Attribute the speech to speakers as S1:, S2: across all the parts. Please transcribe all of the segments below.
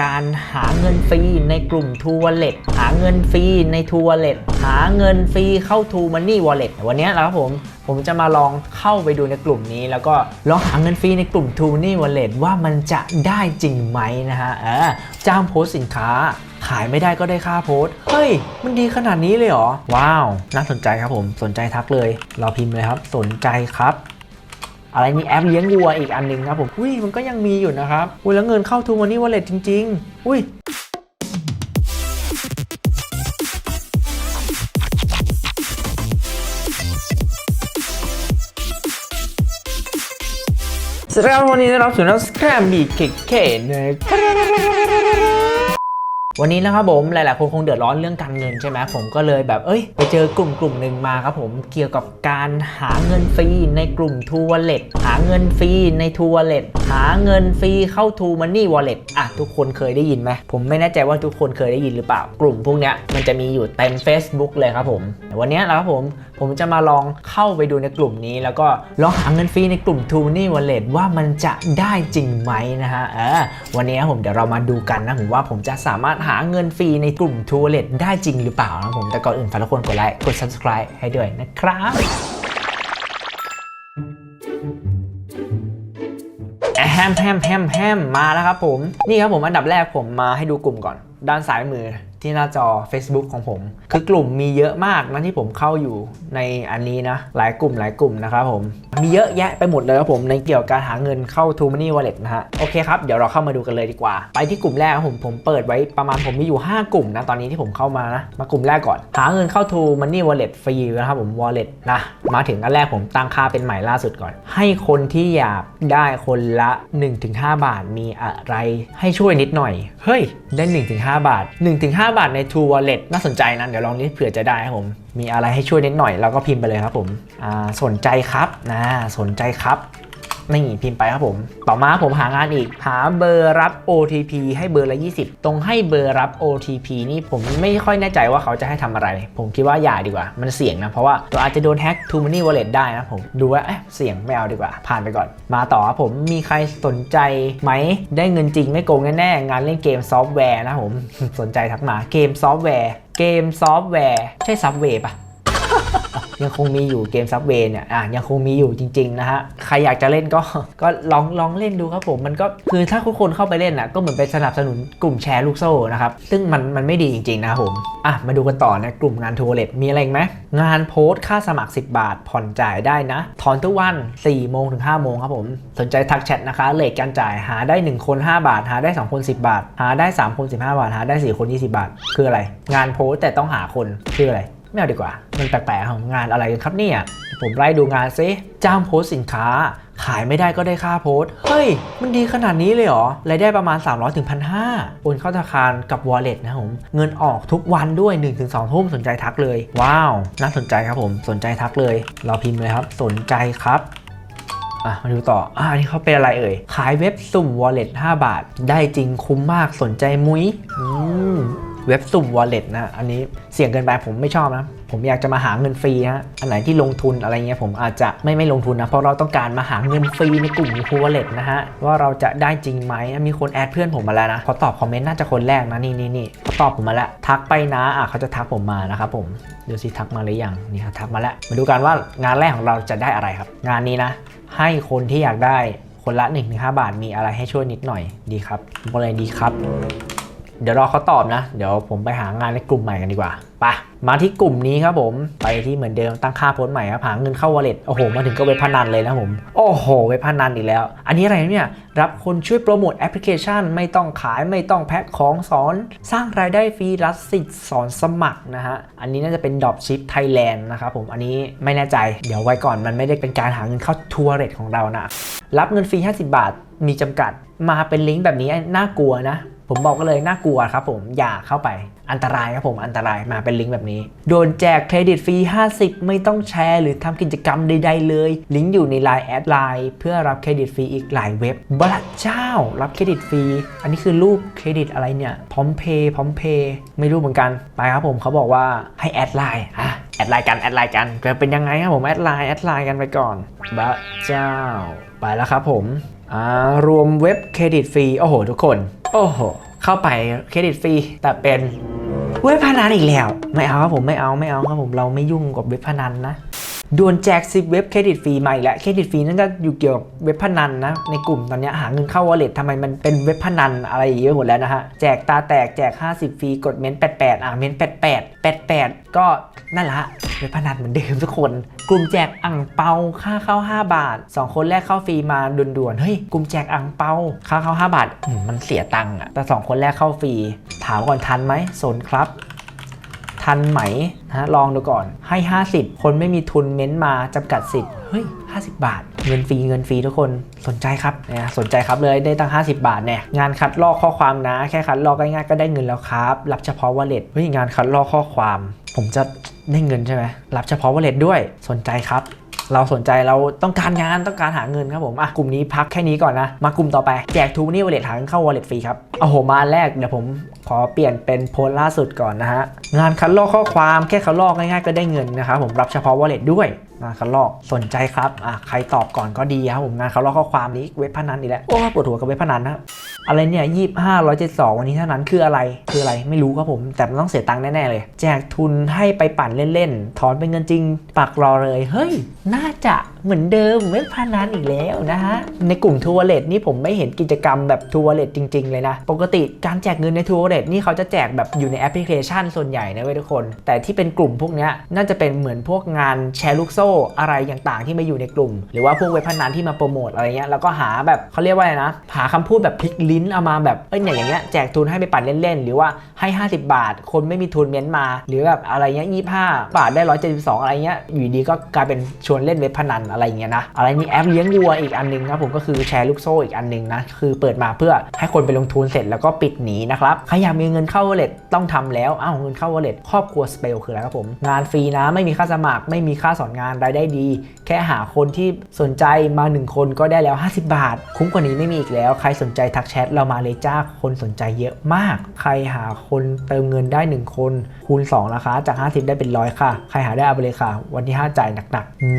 S1: การหาเงินฟรีในกลุ่ม t ู Wallet หาเงินฟรีใน t ู Wallet หาเงินฟรีเข้า t ู Money Wallet วันนี้นะครับผมผมจะมาลองเข้าไปดูในกลุ่มนี้ แล้วก็ลองหาเงินฟรีในกลุ่ม t ู Money Wallet ว่ามันจะได้จริงไหมนะฮะเออจ้างโพสสินค้าขายไม่ได้ก็ได้ค่าโพสเฮ้ย มันดีขนาดนี้เลยเหรอ ว้าว น่าสนใจครับผม สนใจทักเลย เราพิมพ์เลยครับ สนใจครับ อะไรมีแอปเลี้ยงวัวอีกอันหนึ่งครับผมอุ้ยมันก็ยังมีอยู่นะครับอุ้ยแล้วเงินเข้าทูมันนี่วอลเล็ตจริง ๆ อุ้ยสวัสดีครับวันนี้เราสู่นักสแครมบีเคเคนะครับ วันนี้นะครับผมหลาย ๆ คนคงเดือดร้อนเรื่องการเงินใช่ไหมผมก็เลยแบบเอ้ยไปเจอกลุ่มกลุ่มหนึ่งมาครับผมเกี่ยวกับการหาเงินฟรีในกลุ่มทัวร์เล็ตหาเงินฟรีในทัวร์เล็ต หาเงินฟรีเข้า t ู Money Wallet อะทุกคนเคยได้ยินไหมผมไม่แน่ใจว่าทุกคนเคยได้ยินหรือเปล่า กลุ่มพวกเนี้ยมันจะมีอยู่เต็ม Facebook เลยครับผมวันนี้นะครับผมผมจะมาลองเข้าไปดูในกลุ่มนี้ แล้วก็ลองหาเงินฟรีในกลุ่ม t ู Money Wallet ว่ามันจะได้จริงไหมนะฮะเออวันนี้ผมเดี๋ยวเรามาดูกันนะผมว่าผมจะสามารถหาเงินฟรีในกลุ่ม t ู Wallet ได้จริงหรือเปล่านะผมแต่ก่อนอื่นฝากทุกคนกดไลค์กด subscribe ให้ด้วยนะครับ แฮมแฮมแฮมแฮมมาแล้วครับผม นี่ครับผมอันดับแรกผมมาให้ดูกลุ่มก่อน ด้านซ้ายมือ ที่หน้าจอ Facebook ของผม คือกลุ่มมีเยอะมากนะที่ผมเข้าอยู่ในอันนี้นะ หลายกลุ่มหลายกลุ่มนะครับผม มีเยอะแยะไปหมดเลยครับผมในเกี่ยวกับการหาเงินเข้า t ู Money Wallet นะฮะ โอเคครับ เดี๋ยวเราเข้ามาดูกันเลยดีกว่า ไปที่กลุ่มแรกครับผมผมเปิดไว้ประมาณผมมีอยู่ 5 กลุ่มนะตอนนี้ที่ผมเข้ามานะมากลุ่มแรกก่อน หาเงินเข้า t ู Money Wallet ฟรีนะครับผม Wallet นะมาถึงอันแรกผมตั้งค่าเป็นใหม่ล่าสุดก่อน ให้คนที่อยากได้คนละ 1-5 บาทมีอะไร ให้ช่วยนิดหน่อยเฮ้ยได้ 1-5 บาท 1-5บาทใน True Wallet น่าสนใจนะ เดี๋ยวลองนิดเผื่อจะได้ครับผม มีอะไรให้ช่วยนิดหน่อยแล้วก็พิมพ์ไปเลยครับผม อ่า สนใจครับนะ สนใจครับ นี่พิมพ์ไปครับผม ต่อมาผมหางานอีก หาเบอร์รับ OTP ให้เบอร์ละ 20 ตรงให้เบอร์รับ OTP นี่ผมไม่ค่อยแน่ใจว่าเขาจะให้ทำอะไร ผมคิดว่าอย่าดีกว่า มันเสี่ยงนะ เพราะว่าเราอาจจะโดนแฮ็ก t ู Money Wallet ได้นะผมดูว่าเอ๊ะเสี่ยงไม่เอาดีกว่า ผ่านไปก่อน มาต่อครับผมมีใครสนใจไหมได้เงินจริงไม่โกงแน่ๆงานเล่นเกมซอฟต์แวร์นะผมสนใจทักมาเกมซอฟต์แวร์เกมซอฟต์แวร์ใช่ซับเวย์ปะ ยังคงมีอยู่เกมซับเวย์เนี่ยอะยังคงมีอยู่จริง ๆ นะฮะ ใครอยากจะเล่นก็ก็ลองลองเล่นดูครับผม มันก็คือถ้าทุกคนเข้าไปเล่นนะก็เหมือนไปสนับสนุนกลุ่มแชร์ลูกโซ่นะครับ ซึ่งมันมันไม่ดีจริง ๆ นะผมอะมาดูกันต่อนะกลุ่มงานทัวร์เลตมีอะไรไหมงานโพสต์ค่าสมัคร 10 บาท ผ่อนจ่ายได้นะ ถอนทุกวัน4โมงถึง5โมงครับผมสนใจทักแชทนะคะเลทการจ่ายหาได้ 1 คน 5 บาท หาได้ 2 คน 10 บาท หาได้ 3 คน 15 บาท หาได้ 4 คน 20 บาท คืออะไร งานโพสต์แต่ต้องหาคนคืออะไร ไม่เอาดีกว่า มันแปลกๆของงานอะไรกันครับเนี่ย ผมไล่ดูงานซิจ้างโพสสินค้า ขายไม่ได้ก็ได้ค่าโพสเฮ้ย มันดีขนาดนี้เลยเหรอรายได้ประมาณ 300ถึง1,500โอนเข้าธนาคารกับ wallet นะผม เงินออกทุกวันด้วย 1-2ทุ่มสนใจทักเลย ว้าว น่าสนใจครับผมสนใจทักเลย เราพิมพ์เลยครับ สนใจครับอะมาดูต่อ อะอันนี้เขาเป็นอะไรเอ่ย ขายเว็บสุ่ม wallet 5 บาท ได้จริงคุ้มมากสนใจมุ้ย อืม เว็บสุ่ม wallet นะ อันนี้เสี่ยงเกินไปผมไม่ชอบนะ ผมอยากจะมาหาเงินฟรีฮะ อันไหนที่ลงทุนอะไรเงี้ยผมอาจจะไม่ไม่ลงทุนนะ เพราะเราต้องการมาหาเงินฟรีในกลุ่ม wallet นะฮะ ว่าเราจะได้จริงไหม มีคนแอดเพื่อนผมมาแล้วนะเขาตอบคอมเมนต์น่าจะคนแรกนะนี่นี่นี่เขาตอบผมมาแล้ว ทักไปนะอะเขาจะทักผมมานะครับผมเดี๋ยวสิทักมาหรือยังนี่ครับทักมาแล้ว มาดูกันว่างานแรกของเราจะได้อะไรครับ งานนี้นะ ให้คนที่อยากได้คนละ1-5บาทมีอะไรให้ช่วยนิดหน่อยดีครับผมก็เลยดีครับ เดี๋ยวรอเขาตอบนะ เดี๋ยวผมไปหางานในกลุ่มใหม่กันดีกว่าปะมาที่กลุ่มนี้ครับผม ไปที่เหมือนเดิมตั้งค่าโพสต์ใหม่ครับหาเงินเข้าวอลเล็ตโอ้โห มาถึงก็เว็บพนันเลยนะผม โอ้โห เว็บพนันอีกแล้ว อันนี้อะไรเนี่ย รับคนช่วยโปรโมทแอปพลิเคชัน ไม่ต้องขายไม่ต้องแพ็คของสอน สร้างรายได้ฟรีรับสิทธิ์สอนสมัครนะฮะ อันนี้น่าจะเป็นดอ p ชิปไทยแลนด์นะครับผม อันนี้ไม่แน่ใจ เดี๋ยวไว้ก่อนมันไม่ได้เป็นการหาเงินเข้าทัวร์เรทของเรานะ รับเงินฟรี 50 บาท มีจำกัด มาเป็นลิงก์แบบนี้น่ากลัวนะ ผมบอกก็เลยน่ากลัวครับผมอย่าเข้าไปอันตรายครับผมอันตรายมาเป็นลิงก์แบบนี้ โดนแจกเครดิตฟรี 50 ไม่ต้องแชร์ หรือทำกิจกรรมใด ๆ เลย ลิงก์อยู่ใน Line แอดไลน์เพื่อรับเครดิตฟรีอีกหลายเว็บบ้าเจ้า รับเครดิตฟรี อันนี้คือรูปเครดิตอะไรเนี่ยพร้อมเพย์พร้อมเพย์ไม่รู้เหมือนกันไปครับผมเขาบอกว่าให้แอดไลน์อะแอดไลน์กันแอดไลน์กันจะเป็นยังไงครับผมแอดไลน์แอดไลน์กันไปก่อนบ้าเจ้า ไปแล้วครับผมอ่ารวมเว็บเครดิตฟรีโอ้โหทุกคน โอ้โห เข้าไปเครดิตฟรี แต่เป็นเว็บพนันอีกแล้ว ไม่เอาครับผมไม่เอาไม่เอาครับผมเราไม่ยุ่งกับเว็บพนันนะ ดวลแจกซิปเว็บเครดิตฟรีใหม่และเครดิตฟรีนั่นจะอยู่เกี่ยวกับเว็บพนันนะ ในกลุ่มตอนนี้หาเงินเข้า wallet ทำไมมันเป็นเว็บพนันอะไรเยอะหมดแล้วนะฮะ แจกตาแตกแจก 50 ฟรีกดเม้น88 อะเม้น88 88 ก็นั่นละฮะเว็บพนันเหมือนเดิมทุกคน กลุ่มแจกอ่งเปาค่าเข้า 5 บาท 2 คนแรกเข้าฟรีมาด่วนๆเฮ้ยกลุ่มแจกอ่งเปาค่าเข้า 5 บาทมมันเสียตังค์อะแต่ 2 คนแรกเข้าฟรีถามก่อนทันไหมสนครับ ทันไหมนะลองดูก่อนให้ 50 คนไม่มีทุนเม้นต์มาจำกัดสิทธิ์เฮ้ย 50 บาท เงินฟรีเงินฟรีทุกคนสนใจครับนะสนใจครับเลยได้ตั้ง 50 บาทเนี่ยงานคัดลอกข้อความนะ แค่คัดลอกง่ายๆก็ได้เงินแล้วครับ รับเฉพาะวอลเล็ตเฮ้ยงานคัดลอกข้อความ ผมจะได้เงินใช่ไหมรับเฉพาะวอลเล็ตด้วยสนใจครับ เราสนใจเราต้องการงานต้องการหาเงินครับผมอะกลุ่มนี้พักแค่นี้ก่อนนะ มากลุ่มต่อไปแจกทูนี่วอลเล็ตหาเงินเข้าวอลเล็ตฟรีครับเอาโหมาแรกเดี๋ยวผมขอเปลี่ยนเป็นโพสล่าสุดก่อนนะฮะงานคัดลอกข้อความแค่คัดลอกง่ายๆก็ได้เงินนะครับผมรับเฉพาะวอลเล็ตด้วย งานคัดลอกสนใจครับอะใครตอบก่อนก็ดีครับผมงานคัดลอกข้อความนี้เว็บพนันอีกแล้วโอ้ปวดหัวกับเว็บพนันนะอะไรเนี่ยยี่ห้าร้อยเจ็ดสองวันนี้เท่านั้นคืออะไรคืออะไรไม่รู้ครับผม แต่มันต้องเสียตังค์แน่ ๆ เลย แจกทุนให้ไปปั่นเล่น ๆ ถอนเป็นเงินจริงปักรอเลย เฮ้ย น่าจะเหมือนเดิมเว็บพนันอีกแล้วนะฮะ ในกลุ่มทัวร์เลตนี่ผมไม่เห็นกิจกรรมแบบทัวร์เลตจริง ๆ เลยนะ ปกติการแจกเงินในทัวร์เลตนี่เขาจะแจกแบบอยู่ในแอปพลิเคชันส่วนใหญ่นะเว้ยทุกคน แต่ที่เป็นกลุ่มพวกเนี้ยน่าจะเป็นเหมือนพวกงานแชร์ลูกโซ่อะไรต่างๆ ที่มาอยู่ในกลุ่ม หรือว่าพวกเว็บพนันที่มาโปรโมทอะไรเงี้ยแล้วก็หาแบบเขาเรียกว่าอะไรนะหาคำพูดแบบพลิกลิ้นเอามาแบบเอ้ยอย่างเงี้ยแจกทุนให้ไปปั่นเล่นๆหรือว่าให้ 50 บาท คนไม่มีทุนเม้นมา หรือแบบอะไรเงี้ย25บาทได้172อะไรเงี้ยอยู่ดีก็กลายเป็นชวนเล่นเว็บพนันอะไรเงี้ยนะอะไรนี่แอปเลี้ยงวัวอีกอันหนึงครับผมก็คือแชร์ลูกโซ่อีกอันหนึงนะคือเปิดมาเพื่อให้คนไปลงทุนเสร็จแล้วก็ปิดหนีนะครับใครอยากมีเงินเข้าวอลเล็ต้องทำแล้วอ้าวเงินเข้าวอลเล็ตครอบครัวสเปลคืออะไรครับผมงานฟรีนะไม่มีค่าสมัครไม่มีค่าสอนงานรายได้ดี ค่หาคนที่สนใจมา 1 คนก็ได้แล้ว 50 บาท คุ้มกว่านี้ไม่มีอีกแล้ว ใครสนใจทักแชทเรามาเลยจ้าคนสนใจเยอะมาก ใครหาคนเติมเงินได้ 1 คนคูณ2ราคาจาก 50 ได้เป็นร้อยค่ะ ใครหาได้เอาไปเลยค่ะ วันที่ 5 จ่ายหนักๆอื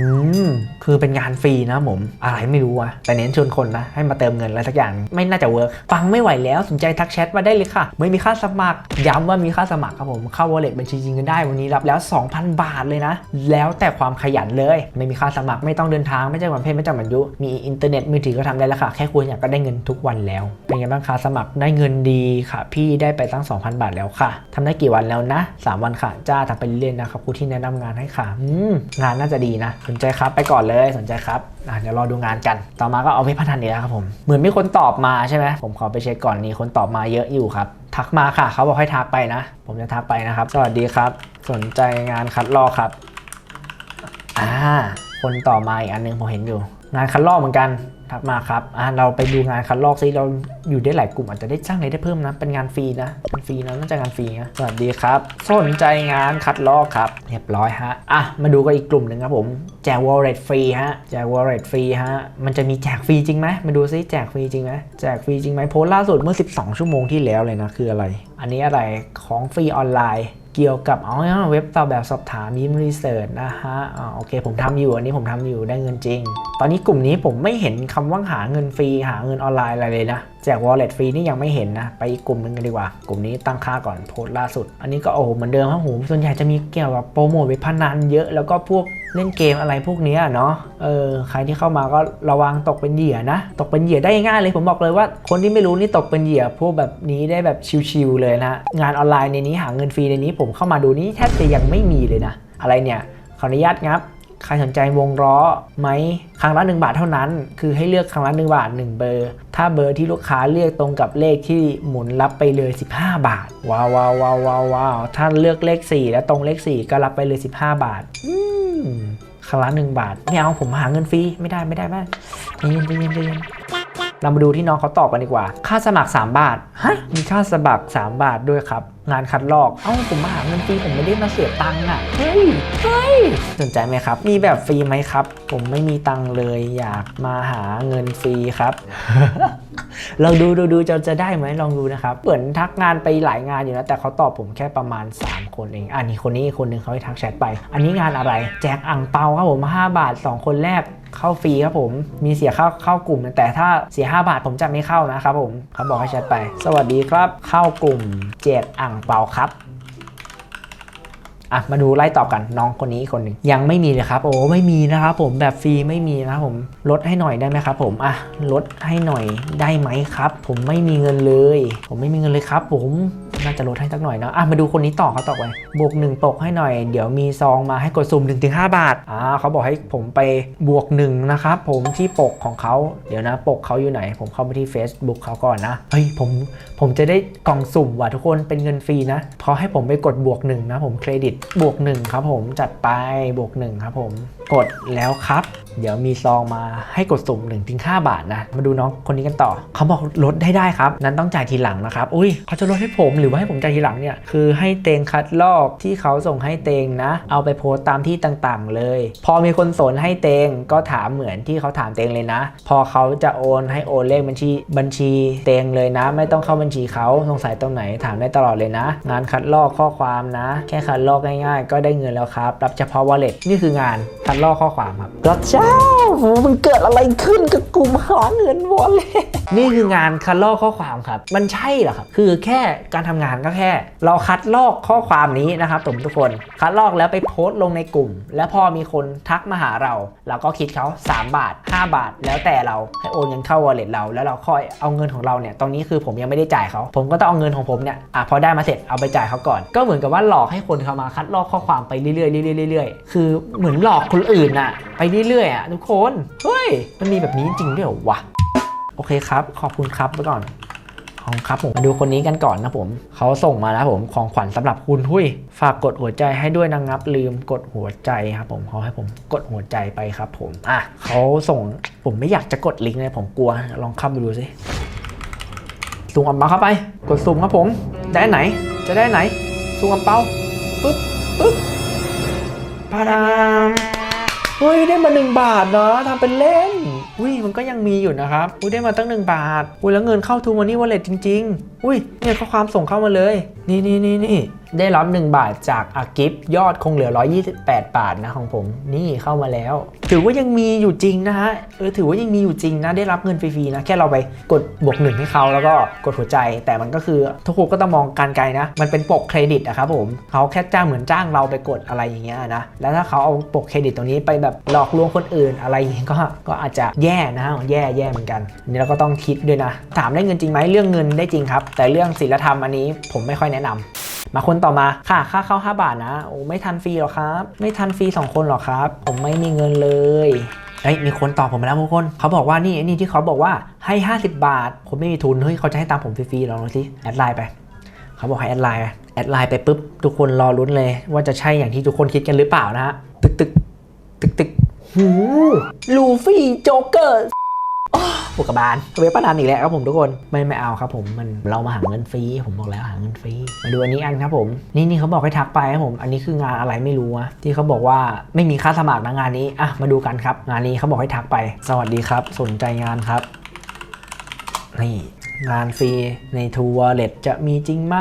S1: มคือเป็นงานฟรีนะผมอะไรไม่รู้อะแต่เน้นชวนคนนะให้มาเติมเงินอะไรสักอย่างไม่น่าจะเวิร์กฟังไม่ไหวแล้วสนใจทักแชทมาได้เลยค่ะ ไม่มีค่าสมัคร ย้ำว่ามีค่าสมัครครับผมเข้า wallet บัญชีจริงกันได้วันนี้รับแล้ว 2,000 บาทเลยนะ แล้วแต่ความขยันเลยไม่มีค่าสมัครไม่ต้องเดินทางไม่จ่ายวันเพศไม่จ่ายวันยุมีอินเทอร์เน็ตมือถือก็ทำได้แล้วค่ะ แค่คุณอยากก็ได้เงินทุกวันแล้ว เป็นไงบ้างคะสมัครได้เงินดีค่ะ พี่ได้ไปตั้ง 2,000 บาทแล้วค่ะทำได้กี่วันแล้วนะ 3 วันค่ะจ้าทำไปเรื่อยๆนะครับครูที่แนะนำงานให้ค่ะอืมงานน่าจะดีนะ สนใจครับไปก่อนเลยสนใจครับเดี๋ยวรอดูงานกัน ต่อมาก็เอาไปพัฒนาเนี่ยครับผมเหมือนมีคนตอบมาใช่ไหมผมขอไปเช็คก่อนนี่คนตอบมาเยอะอยู่ครับทักมาค่ะ เขาบอกให้ทักไปนะ ผมจะทักไปนะครับ สวัสดีครับ สนใจงานคัดลอกครับ อ่า คนต่อมาอีกอันหนึงผมเห็นอยู่ งานคัดลอกเหมือนกันทักมาครับอ่าเราไปดูงานคัดลอกซิเราอยู่ได้หลายกลุ่มอาจจะได้จ้างรายได้เพิ่มนะ เป็นงานฟรีนะเป็นฟรีนะน่าจะงานฟรีนะสวัสดีครับ สนใจงานคัดลอกครับ เรียบร้อยฮะอะมาดูกันอีกกลุ่มหนึ่งครับผมแจก wallet ฟรีฮะแจก wallet ฟรีฮะมันจะมีแจกฟรีจริงไหมมาดูซิแจกฟรีจริงไหมแจกฟรีจริงไหมโพสล่าสุดเมื่อ 12 ชั่วโมงที่แล้วเลยนะคืออะไร อันนี้อะไรของฟรีออนไลน์ เกี่ยวกับอ๋อเว็บตอบแบบสอบถามยิมรีเสิร์ชนะฮะอ๋อโอเค ผมทำอยู่อันนี้ผมทำอยู่ได้เงินจริง ตอนนี้กลุ่มนี้ผมไม่เห็นคำว่าหาเงินฟรีหาเงินออนไลน์อะไรเลยนะแจกวอลเล็ตฟรีนี่ยังไม่เห็นนะ ไปอีกกลุ่มหนึงกันดีกว่า กลุ่มนี้ตั้งค่าก่อนโพสต์ล่าสุด อันนี้ก็โอ้โหเหมือนเดิมครับผมส่วนใหญ่จะมีเกี่ยวกับโปรโมทเว็บพนันเยอะแล้วก็พวก เล่นเกมอะไรพวกนี้เนาะเออใครที่เข้ามาก็ระวังตกเป็นเหยื่อนะ ตกเป็นเหยื่อได้ง่ายเลยผมบอกเลยว่าคนที่ไม่รู้นี่ตกเป็นเหยื่อพวกแบบนี้ได้แบบชิวๆเลยนะงานออนไลน์ในนี้หาเงินฟรีในนี้ผมเข้ามาดูนี่แทบจะยังไม่มีเลยนะ อะไรเนี่ยขออนุญาตงับใครสนใจวงล้อไหมครั้งละ 1 บาทเท่านั้น คือให้เลือกครั้งละ 1 บาท 1 เบอร์ ถ้าเบอร์ที่ลูกค้าเลือกตรงกับเลขที่หมุนรับไปเลย 15 บาท ว้าวว้าวว้าวว้าวว้าวถ้าเลือกเลข 4 แล้วตรงเลข 4 ก็รับไปเลย 15 บาทอื ครั้งละ1บาทไม่เอาผมหาเงินฟรีไม่ได้ไม่ได้ไม่ได้ใจเย็นใจเย็นใจเย็น เรามาดูที่น้องเขาตอบกันดีกว่า ค่าสมัคร 3 บาท ฮะ มีค่าสมัคร 3 บาทด้วยครับ งานคัดลอก เอ้าผมมาหาเงินฟรีผมไม่ได้มาเสียตังค์อะ เฮ้ย เฮ้ย สนใจไหมครับ มีแบบฟรีไหมครับ ผมไม่มีตังค์เลยอยากมาหาเงินฟรีครับลองดูดูดูจะจะได้ไหมลองดูนะครับเหมือนทักงานไปหลายงานอยู่นะแต่เขาตอบผมแค่ประมาณ 3 คนเองอันนี้คนนี้อีกคนหนึ่งเขาให้ทักแชทไป อันนี้งานอะไร แจกอ่างเปาครับผม 5 บาท 2 คนแรก เข้าฟรีครับผม มีเสียเข้าเข้ากลุ่ม แต่ถ้าเสีย 5 บาทผมจะไม่เข้านะครับผมเขาบอกให้แชทไป สวัสดีครับ เข้ากลุ่มแจกอ่างเปาครับ อะมาดูไล่ตอบกันน้องคนนี้คนหนึ่งยังไม่มีเลยครับ โอ้ไม่มีนะครับผมแบบฟรีไม่มีนะผมลดให้หน่อยได้ไหมครับ ผมอะลดให้หน่อยได้ไหมครับ ผมไม่มีเงินเลย ผมไม่มีเงินเลยครับ ผมน่าจะลดให้สักหน่อยนะอะมาดูคนนี้ต่อเขาต่อไปบวกหนึ่งปกให้หน่อย เดี๋ยวมีซองมาให้กดสุ่ม1-5ถึงบาทอ่าเขาบอกให้ผมไปบวกหนึ่งนะครับผมที่ปกของเขาเดี๋ยวนะ ปกเขาอยู่ไหน ผมเข้าไปที่ Facebook เขาก่อนนะเฮ้ยผมผมจะได้กล่องสุ่มว่ะทุกคนเป็นเงินฟรีนะพอให้ผมไปกดบวกหนึ่งนะผมเครดิตบวกหนึ่งครับผมจัดไปบวกหนึ่งครับผม กดแล้วครับ เดี๋ยวมีซองมาให้กดสุ่ม1-5ถึงบาทนะ มาดูน้องคนนี้กันต่อ เขาบอกลดได้ได้ครับ นั้นต้องจ่ายทีหลังนะครับ อุ้ยเขาจะลดให้ผมหรือว่าให้ผมจ่ายทีหลังเนี่ย คือให้เตงคัดลอกที่เขาส่งให้เตงนะ เอาไปโพสต์ตามที่ต่างๆ เลย พอมีคนสนให้เตงก็ถามเหมือนที่เขาถามเตงเลยนะ พอเขาจะโอนให้โอนเลขบัญชีบัญชีเตงเลยนะ ไม่ต้องเข้าบัญชีเขาสงสัยตรงไหนถามได้ตลอดเลยนะ งานคัดลอกข้อความนะ แค่คัดลอกง่าย ๆ ก็ได้เงินแล้วครับ รับเฉพาะ wallet นี่คืองานคัดลอกข้อความครับพระเจ้าโหมันเกิดอะไรขึ้นกับกลุ่มหาเงิน wallet นี่คืองานคัดลอกข้อความครับ มันใช่เหรอครับ คือแค่การทำงานก็แค่ เราคัดลอกข้อความนี้นะครับผมทุกคนคัดลอกแล้วไปโพสต์ลงในกลุ่ม แล้วพอมีคนทักมาหาเรา เราก็คิดเขา 3 บาท 5 บาท แล้วแต่เราให้โอนเงินเข้า wallet เราแล้วเราค่อยเอาเงินของเราเนี่ยตรงนี้คือผมยังไม่ได้จ่ายเขา ผมก็ต้องเอาเงินของผมเนี่ยอะพอได้มาเสร็จเอาไปจ่ายเขาก่อน ก็เหมือนกับว่าหลอกให้คนเขามาคัดลอกข้อความไปเรื่อยๆเรื่อยๆเรื่อยๆคือเหมือนหลอกคนอื่นน่ะไปเรื่อยๆอะทุกคน เฮ้ย มันมีแบบนี้จริงด้วยเหรอวะ โอเคครับ ขอบคุณครับไปก่อนของครับผมมาดูคนนี้กันก่อนนะผมเขาส่งมาแล้วผมของขวัญสำหรับคุณหุยฝากกดหัวใจให้ด้วยนะงับลืมกดหัวใจครับผมเขาให้ผมกดหัวใจไปครับ ผมอะเขาส่งผมไม่อยากจะกดลิงก์เลยผมกลัวลองเข้าไปดูสิซูมอัมเปาเข้าไป กดซูมครับผมได้ไหน จะได้ไหนซูมอัมเปาปึ๊บปึ๊บปาดาม เฮ้ยได้มาหนึ่งบาทเนาะทำเป็นเล่นอุ้ยมันก็ยังมีอยู่นะครับอุ้ยได้มาตั้งหนึ่งบาทอุ้ยแล้วเงินเข้าทูมอนนี่วอลเล็ตจริง ๆ อุ้ยเนี่ยข้อความส่งเข้ามาเลย นี่นี่นี่นี่ ได้รับ 1 บาทจากอากิฟยอดคงเหลือ 128 บาทนะของผมนี่เข้ามาแล้ว ถือว่ายังมีอยู่จริงนะฮะเออถือว่ายังมีอยู่จริงนะได้รับเงินฟรีๆนะแค่เราไปกดบวกหนึ่งให้เขาแล้วก็กดหัวใจ แต่มันก็คือทุกคนก็ต้องมองการไกลนะ มันเป็นปกเครดิตอะครับผมเขาแค่จ้างเหมือนจ้างเราไปกดอะไรอย่างเงี้ยนะแล้วถ้าเขาเอาปกเครดิตตรงนี้ไปแบบหลอกลวงคนอื่นอะไรอย่างเงี้ยก็ก็อาจจะแย่นะฮะแย่แย่เหมือนกันอันนี้เราก็ต้องคิดด้วยนะถามได้เงินจริงไหมเรื่องเงินได้จริงครับ แต่เรื่องศีลธรรมอันนี้ผมไม่ค่อยแนะนำ มาคนต่อมาค่ะค่าเข้า 5 บาทนะโอ้ไม่ทันฟรีหรอครับ ไม่ทันฟรี2คนหรอครับ ผมไม่มีเงินเลยเฮ้ยมีคนตอบผมมาแล้วทุกคน เขาบอกว่านี่นี่ที่เขาบอกว่าให้ 50 บาทคนไม่มีทุนเฮ้ยเขาจะให้ตามผมฟรีๆลองดูสิแอดไลน์ไปเขาบอกให้แอดไลน์ไปแอดไลน์ไปปุ๊บทุกคนรอลุ้นเลย ว่าจะใช่อย่างที่ทุกคนคิดกันหรือเปล่านะฮะตึกตึกตึกตึกหูลูฟี่โจ๊กเกอร์ ปวกกระบาลเว็บพนันอีกแล้วครับผมทุกคนไม่ไม่เอาครับผมมันเรามาหาเงินฟรีผมบอกแล้วหาเงินฟรีมาดูอันนี้อันครับผม นี่นี่เขาบอกให้ทักไปครับผมอันนี้คืองานอะไรไม่รู้อะที่เขาบอกว่าไม่มีค่าสมัครนะงานนี้อะมาดูกันครับ งานนี้เขาบอกให้ทักไป สวัสดีครับ สนใจงานครับนี่ งานฟรีในทัวร์เลตจะมีจริงไหม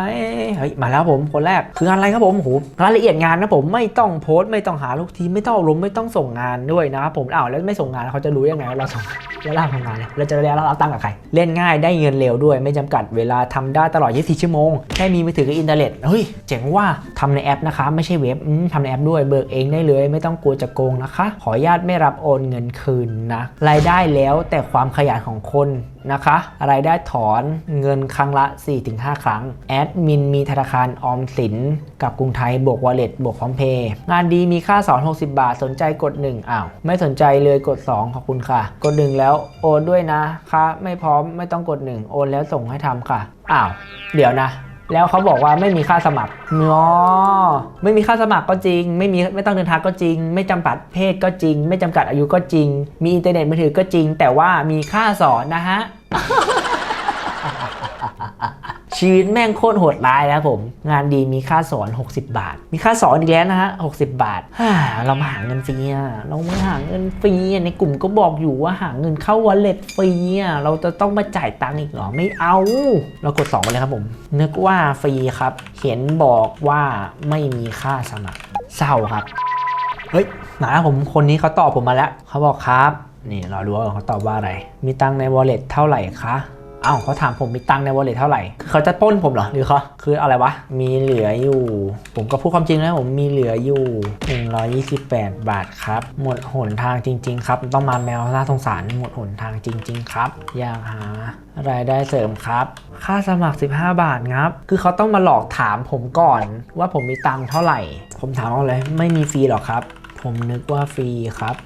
S1: เฮ้ยมาแล้วผมคนแรก คืองานอะไรครับผมโหรายละเอียดงานนะผมไม่ต้องโพสต์ไม่ต้องหาลูกทีมไม่ต้องเอาลงไม่ต้องส่งงานด้วยนะครับผมอ้าวแล้วไม่ส่งงานเขาจะรู้ยังไงว่าเราส่งแล้วเราทำงานเนี่ยเราจะเรียนแล้วเราตั้งกับใคร เล่นง่ายได้เงินเร็วด้วย ไม่จำกัดเวลาทำได้ตลอด 24 ชั่วโมง แค่มีมือถือกับอินเทอร์เน็ตเฮ้ยเจ๋งว่าทำในแอปนะคะ ไม่ใช่เว็บทำในแอปด้วยเบิกเองได้เลย ไม่ต้องกลัวจะโกงนะคะ ขออนุญาตไม่รับโอนเงินคืนนะรายได้แล้วแต่ความขยันของคนนะคะรายได้ถอนเงินครั้งละ 4-5 ครั้ง แอดมินมีธนาคารออมสิน กับกรุงไทยบวกวอลเล็ตบวกพร้อมเพย์งานดีมีค่าสอน 60 บาท สนใจกด 1อ้าวไม่สนใจเลยกด 2 ขอบคุณค่ะ กด 1 แล้วโอนด้วยนะคะ ไม่พร้อมไม่ต้องกด 1 โอนแล้วส่งให้ทำค่ะอ้าวเดี๋ยวนะ แล้วเขาบอกว่าไม่มีค่าสมัครเนาไม่มีค่าสมัครก็จริง ไม่มีไม่ต้องเดินทางก็จริง ไม่จำกัดเพศก็จริง ไม่จำกัดอายุก็จริง มีอินเทอร์เน็ตมือถือก็จริง แต่ว่ามีค่าสอนนะฮะ ชีวิตแม่งโคตรโหดร้ายแล้วผม งานดีมีค่าสอน 60 บาท มีค่าสอนอีกแล้วนะฮะ 60 บาท เรามาหาเงินฟรีอะเรามาหาเงินฟรีในกลุ่มก็บอกอยู่ว่าหาเงินเข้าวอลเล็ตฟรีอะ เราจะต้องมาจ่ายตังค์อีกเหรอ ไม่เอา เรากด2ไปเลยครับผม นึกว่าฟรีครับ เห็นบอกว่าไม่มีค่าสมัคร เศร้าครับ เฮ้ยนะผมคนนี้เขาตอบผมมาแล้ว เขาบอกครับ นี่เราดูว่าเขาตอบว่าอะไร มีตังค์ใน wallet เท่าไหร่คะ อ้าวเขาถามผมมีตังค์ใน wallet เท่าไหร่คือเขาจะปล้นผมเหรอหรือเขาคืออะไรวะ มีเหลืออยู่ ผมก็พูดความจริงแล้วผมมีเหลืออยู่ 128 บาทครับ หมดหนทางจริง ๆ ครับ ต้องมาแมวน่าสงสารหมดหนทางจริง ๆ ครับ อยากหารายได้เสริมครับ ค่าสมัคร 15 บาทครับ คือเขาต้องมาหลอกถามผมก่อนว่าผมมีตังค์เท่าไหร่ ผมถามเขาเลยไม่มีฟรีหรอกครับ ผมนึกว่าฟรีครับ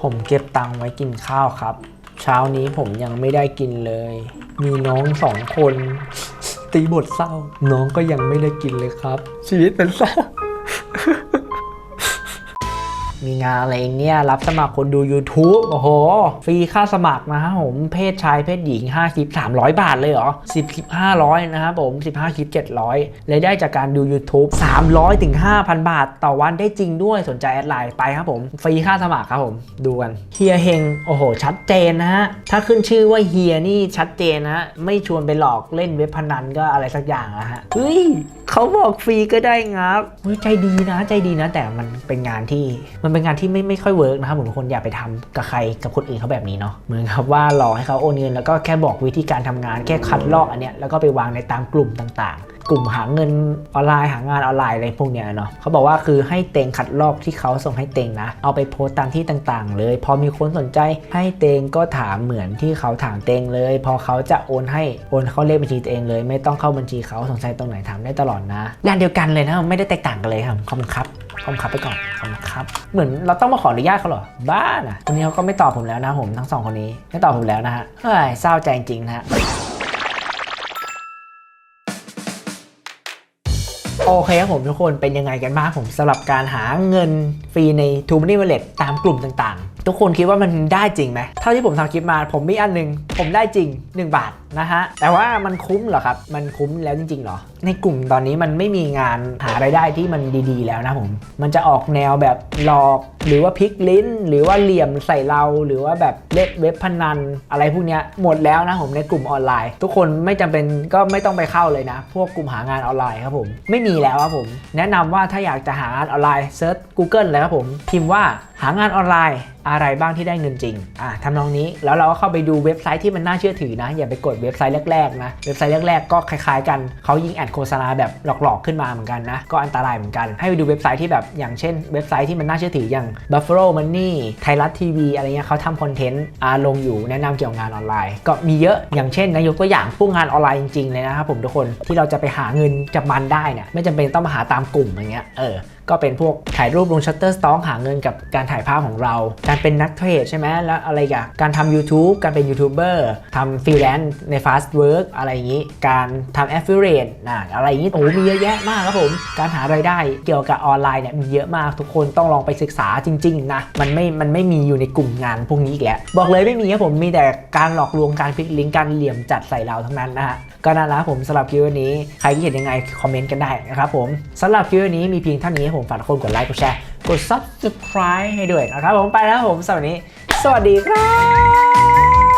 S1: ผมเก็บตังค์ไว้กินข้าวครับ เช้านี้ผมยังไม่ได้กินเลย มีน้องสองคน ตีบทเศร้า น้องก็ยังไม่ได้กินเลยครับ ชีวิตเป็นเศร้า มีงานอะไรเนี่ย รับสมัครคนดู YouTube โอ้โห ฟรีค่าสมัครนะฮะผม เพศชายเพศหญิง 5 คลิป 300 บาทเลยเหรอ 10 คลิป 500 นะครับผม 15 คลิป 700รายได้จากการดู YouTube 300ถึง5,000 บาท ต่อวันได้จริงด้วยสนใจแอดไลน์ไปครับผม ฟรีค่าสมัครครับผม ดูกันเฮียเฮงโอ้โห ชัดเจนนะฮะ ถ้าขึ้นชื่อว่าเฮียนี่ชัดเจนนะฮะไม่ชวนไปหลอกเล่นเว็บพนันก็อะไรสักอย่างนะฮะเฮ้ย เขาบอกฟรีก็ได้งับใจดีนะ ใจดีนะ แต่มันเป็นงานที่มันเป็นงานที่ไม่ไม่ค่อยเวิร์กนะครับผมทุกคนอย่าไปทำกับใครกับคนอื่นเขาแบบนี้เนาะเหมือนครับว่าหลอกให้เขาโอนเงินแล้วก็แค่บอกวิธีการทำงานแค่คัดลอกอันเนี้ยแล้วก็ไปวางในตามกลุ่มต่าง กลุ่มหาเงินออนไลน์หางานออนไลน์อะไรพวกเนี้ยเนาะเขาบอกว่าคือให้เตงคัดลอกที่เขาส่งให้เตงนะ เอาไปโพสต์ตามที่ต่างๆ เลย พอมีคนสนใจให้เตงก็ถามเหมือนที่เขาถามเตงเลย พอเขาจะโอนให้โอนเข้าเลขบัญชีตัวเองเลย ไม่ต้องเข้าบัญชีเขาสงสัยตรงไหนถามได้ตลอดนะงานเดียวกันเลยนะไม่ได้แตกต่างกันเลยครับขอบคุณครับขอบคุณครับไปก่อนขอบคุณครับ เหมือนเราต้องมาขออนุญาตเขาเหรอบ้านะคนนี้เขาก็ไม่ตอบผมแล้วนะผมทั้งสองคนนี้ไม่ตอบผมแล้วนะฮะเฮ้ยเศร้าใจจริงนะฮะ โอเคครับผมทุกคนเป็นยังไงกันบ้างผมสำหรับการหาเงินฟรีใน t ู Money Wallet ตามกลุ่มต่างทุกคนคิดว่ามันได้จริงไหมเท่าที่ผมทำคลิปมา ผมมีอันหนึง ผมได้จริง 1 บาทนะฮะ แต่ว่ามันคุ้มเหรอครับ มันคุ้มแล้วจริงๆเหรอ ในกลุ่มตอนนี้มันไม่มีงานหารายได้ที่มันดีๆ แล้วนะผม มันจะออกแนวแบบหลอก หรือว่าพลิกลิ้น หรือว่าเหลี่ยมใส่เรา หรือว่าแบบเล่นเว็บพนัน อะไรพวกเนี้ยหมดแล้วนะผมในกลุ่มออนไลน์ ทุกคนไม่จำเป็นก็ไม่ต้องไปเข้าเลยนะ พวกกลุ่มหางานออนไลน์ครับผม ไม่มีแล้วครับผม แนะนำว่าถ้าอยากจะหางานออนไลน์เซิร์ช Google เลยครับผม พิมพ์ว่าหางานออนไลน์อะไรบ้างที่ได้เงินจริงอะทำนองนี้แล้วเราก็เข้าไปดูเว็บไซต์ที่มันน่าเชื่อถือนะ อย่าไปกดเว็บไซต์แรกๆนะเว็บไซต์แรกๆก็คล้ายๆกันเขายิงแอดโฆษณาแบบหลอกๆขึ้นมาเหมือนกันนะก็อันตรายเหมือนกัน ให้ไปดูเว็บไซต์ที่แบบอย่างเช่น เว็บไซต์ที่มันน่าเชื่อถืออย่าง Buffalo Money ไทยรัฐทีวีอะไรเงี้ยเขาทำคอนเทนต์อ่าลงอยู่แนะนำเกี่ยวกับงานออนไลน์ ก็มีเยอะอย่างเช่นนะยกตัวอย่างพวกงานออนไลน์จริงๆเลยนะครับผมทุกคนที่เราจะไปหาเงินจากมันได้เนี่ยไม่จำเป็นต้องมาหาตามกลุ่มอย่างเงี้ยเออก็เป็นพวกถ่ายรูปลงชัตเตอร์สต็อกหาเงินกับการถ่ายภาพของเรา การเป็นนักเทรดใช่ไหมแล้วอะไรกับการทำ YouTube การเป็นยูทูบเบอร์ทำฟรีแลนซ์ใน Fast Work อะไรอย่างนี้ การทำ Affiliate นะอะไรอย่างนี้โอ้โหมีเยอะแยะมากครับผม การหารายได้เกี่ยวกับออนไลน์เนี่ยมีเยอะมากทุกคนต้องลองไปศึกษาจริง ๆ นะ มันไม่มันไม่มีอยู่ในกลุ่มงานพวกนี้อีกแล้วบอกเลยไม่มีครับผมมีแต่การหลอกลวงการพลิกลิงก์การเหลี่ยมจัดใส่เราทั้งนั้นนะฮะ ก็น่ารักผมสำหรับคลิปวันนี้ ใครคิดเห็นยังไงคอมเมนต์กันได้นะครับผมสำหรับคลิปวันนี้มีเพียงเท่านี้ผมฝากทุกคนกดไลค์กดแชร์กด subscribe ให้ด้วยนะครับผมไปแล้วผมสำหรับวันนี้ สวัสดีครับ